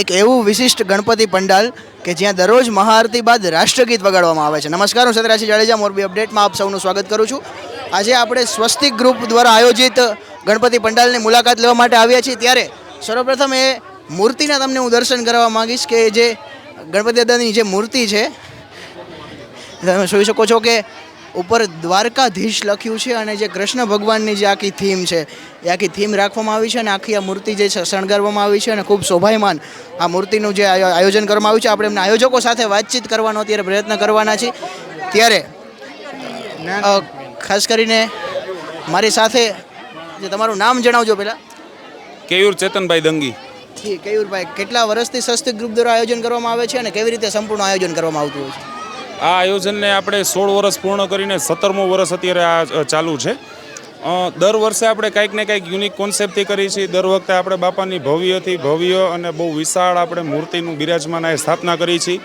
એક એવું વિશિષ્ટ ગણપતિ પંડાલ કે જ્યાં દરરોજ મહાઆરતી બાદ રાષ્ટ્રગીત વગાડવામાં આવે છે. નમસ્કાર, હું સતરાશી જાડેજા, મોરબી અપડેટમાં આપ સૌનું સ્વાગત કરું છું. આજે આપણે સ્વસ્તિક ગ્રુપ દ્વારા આયોજિત ગણપતિ પંડાલની મુલાકાત લેવા માટે આવ્યા છીએ. ત્યારે સર્વપ્રથમ એ મૂર્તિના તમને હું દર્શન કરવા માંગીશ કે જે ગણપતિ દાદાની જે મૂર્તિ છે, તમે જોઈ શકો છો કે ઉપર દ્વારકાધીશ લખ્યું છે અને જે કૃષ્ણ ભગવાનની જે આખી થીમ છે એ આખી થીમ રાખવામાં આવી છે અને આખી આ મૂર્તિ જે છે શણગારવામાં આવી છે અને ખૂબ શોભાયમાન આ મૂર્તિનું જે આયોજન કરવામાં આવ્યું છે. આપણે એમના આયોજકો સાથે વાતચીત કરવાનો અત્યારે પ્રયત્ન કરવાના છીએ. ત્યારે ખાસ કરીને મારી સાથે જે તમારું નામ જણાવજો પહેલાં. કેયુર ચેતનભાઈ દંગી. ઠીક કેયુરભાઈ કેટલા વર્ષથી સસ્તી ગ્રુપ દ્વારા આયોજન કરવામાં આવે છે અને કેવી રીતે સંપૂર્ણ આયોજન કરવામાં આવતું હોય છે? આ આયોજનને આપણે સોળ વર્ષ પૂર્ણ કરીને સત્તરમું વર્ષ અત્યારે આ ચાલુ છે. દર વર્ષે આપણે કંઈક ને કંઈક યુનિક કોન્સેપ્ટથી કરીએ છીએ. દર વખતે આપણે બાપાની ભવ્યથી ભવ્ય અને બહુ વિશાળ આપણે મૂર્તિનું બિરાજમાન સ્થાપના કરી છીએ.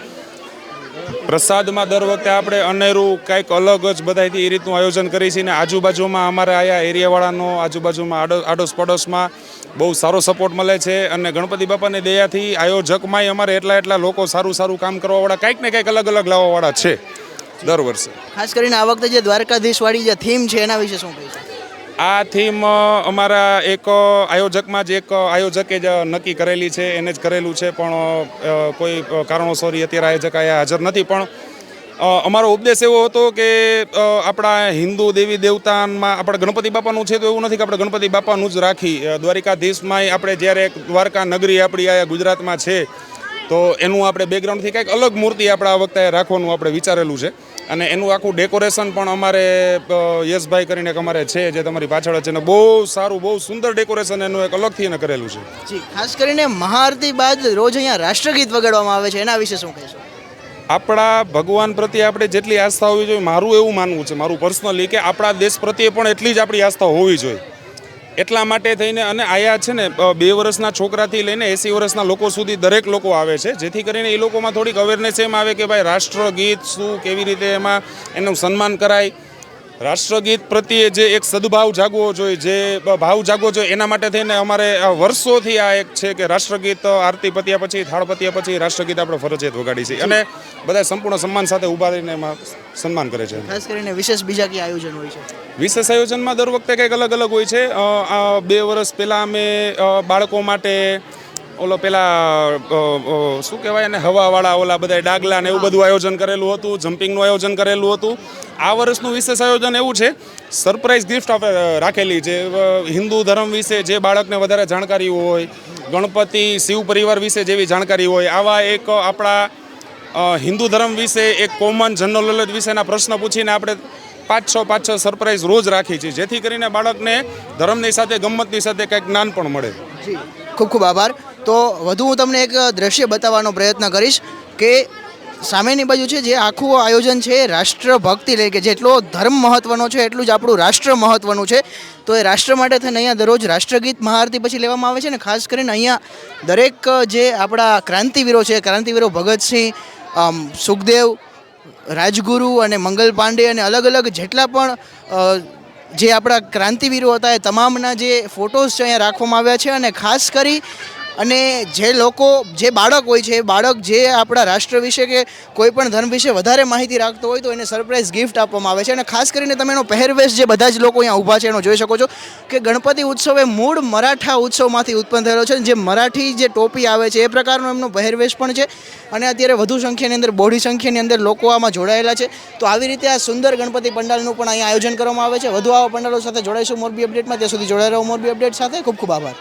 પ્રસાદમાં દર વખતે આપણે અનેરું કંઈક અલગ જ બધાથી એ રીતનું આયોજન કરીએ છીએ ને આજુબાજુમાં અમારા આયા એરિયાવાળાનો આજુબાજુમાં આડો આડોશ પડોશમાં બહુ સારો સપોર્ટ મળે છે અને ગણપતિ બાપાની દયાથી આયોજકમાંય અમારે એટલા એટલા લોકો સારું સારું કામ કરવાવાળા કંઈક ને કંઈક અલગ અલગ લાવવાવાળા છે દર વર્ષે. ખાસ કરીને આ વખતે જે દ્વારકાધીશવાળી જે થીમ છે એના વિશે શું કહીશું? આ થીમ અમારા એક આયોજકમાં જ એક આયોજકે જ નક્કી કરેલી છે, એને જ કરેલું છે, પણ કોઈ કારણોસર અત્યારે આયોજક આયા હાજર નથી, પણ અમારો ઉપદેશ એવો હતો કે આપણા હિન્દુ દેવી દેવતામાં આપણે ગણપતિ બાપાનું છે તો એવું નથી કે આપણે ગણપતિ બાપાનું જ રાખી દ્વારિકાધીશમાં આપણે જ્યારે દ્વારકા નગરી આપણી આયા ગુજરાતમાં છે તો એનું આપણે બેકગ્રાઉન્ડથી કંઈક અલગ મૂર્તિ આપણે આ વખતે રાખવાનું આપણે વિચારેલું છે. અને એનું આખું ડેકોરેશન પણ અમારે યશભાઈ કરીને એક અમારે છે જે તમારી પાછળ છે ને બહુ સારું બહુ સુંદર ડેકોરેશન એનું એક અલગથી એને કરેલું છે. જી ખાસ કરીને મહાઆરતી બાદ રોજ અહીંયા રાષ્ટ્રગીત વગાડવામાં આવે છે એના વિશે શું કહેશો? આપણા ભગવાન પ્રત્યે આપણે જેટલી આસ્થા હોવી જોઈએ મારું એવું માનવું છે મારું પર્સનલી કે આપણા દેશ પ્રત્યે પણ એટલી જ આપણી આસ્થા હોવી જોઈએ. એટલા માટે થઈને અને આયા છે ને બે વર્ષના છોકરાથી લઈને એંસી વર્ષના લોકો સુધી દરેક લોકો આવે છે. જેથી કરીને એ લોકોમાં થોડીક અવેરનેસ એમ આવે કે ભાઈ રાષ્ટ્રગીત શું, કેવી રીતે એમાં એનું સન્માન કરાય. રાષ્ટ્રગીત પ્રત્યે જે એક સદભાવ જાગવો જોઈએ જે ભાવ જાગવો જોઈએ એના માટે થઈને અમારે આ વર્ષોથી આ એક છે કે રાષ્ટ્રગીત આરતી પત્યા પછી થાળ પત્યા પછી રાષ્ટ્રગીત આપણે ફરજિયાત વગાડી છે. અને બધા સંપૂર્ણ સન્માન સાથે ઊભા રહીને એમાં સન્માન કરે છે. ખાસ કરીને વિશેષ બીજા કઈ આયોજન હોય છે? વિશેષ આયોજનમાં દર વખતે કંઈક અલગ અલગ હોય છે. બે વર્ષ પહેલાં અમે બાળકો માટે ઓલો પેલા શું કહેવાય ને હવાવાળા ઓલા બધા ડાગલા ને એવું બધું આયોજન કરેલું હતું, જમ્પિંગનું આયોજન કરેલું હતું. આ વર્ષનું વિશેષ આયોજન એવું છે સરપ્રાઇઝ ગિફ્ટ આપણે રાખેલી છે. હિન્દુ ધર્મ વિશે જે બાળકને વધારે જાણકારી હોય, ગણપતિ, શિવ પરિવાર વિશે જેવી જાણકારી હોય, આવા એક આપણા હિન્દુ ધર્મ વિશે એક કોમન જનરલ નોલેજ વિશેના પ્રશ્ન પૂછીને આપણે પાંચ છ પાંચ છ સરપ્રાઇઝ રોજ રાખી છે. જેથી કરીને બાળકને ધર્મની સાથે ગમ્મતની સાથે કંઈક જ્ઞાન પણ મળે. ખૂબ ખૂબ આભાર. તો વધુ હું તમને એક દ્રશ્ય બતાવવાનો પ્રયત્ન કરીશ કે સામેની બાજુ છે જે આખું આયોજન છે રાષ્ટ્રભક્તિ લઈ કે જેટલો ધર્મ મહત્વનો છે એટલું જ આપણું રાષ્ટ્ર મહત્વનું છે. તો એ રાષ્ટ્ર માટે થઈને અહીંયા દરરોજ રાષ્ટ્રગીત મહાઆરતી પછી લેવામાં આવે છે ને ખાસ કરીને અહીંયા દરેક જે આપણા ક્રાંતિવીરો છે, ક્રાંતિવીરો ભગતસિંહ સુખદેવ, રાજગુરુ અને મંગલ પાંડે અને અલગ અલગ જેટલા પણ જે આપણા ક્રાંતિવીરો હતા એ તમામના જે ફોટોઝ છે અહીંયા રાખવામાં આવ્યા છે અને ખાસ કરી અને જે લોકો, જે બાળક હોય છે, એ બાળક જે આપણા રાષ્ટ્ર વિશે કે કોઈ પણ ધર્મ વિશે વધારે માહિતી રાખતો હોય તો એને સરપ્રાઇઝ ગિફ્ટ આપવામાં આવે છે. અને ખાસ કરીને તમે એનો પહેરવેશ જે બધા જ લોકો અહીંયા ઊભા છે, એનો જોઈ શકો છો કે ગણપતિ ઉત્સવ એ મૂળ મરાઠા ઉત્સવમાંથી ઉત્પન્ન થયેલો છે. જે મરાઠી જે ટોપી આવે છે, એ પ્રકારનો એમનો પહેરવેશ પણ છે. અને અત્યારે વધુ સંખ્યાની અંદર બોડી સંખ્યાની અંદર લોકો આમાં જોડાયેલા છે. તો આવી રીતે આ સુંદર ગણપતિ પંડાલનું પણ અહીંયા આયોજન કરવામાં આવે છે. વધુ આવા પંડાલો સાથે જોડાઈશું મોરબી અપડેટમાં. ત્યાં સુધી જોડાઈ રહો મોરબી અપડેટ સાથે. ખૂબ ખૂબ આભાર.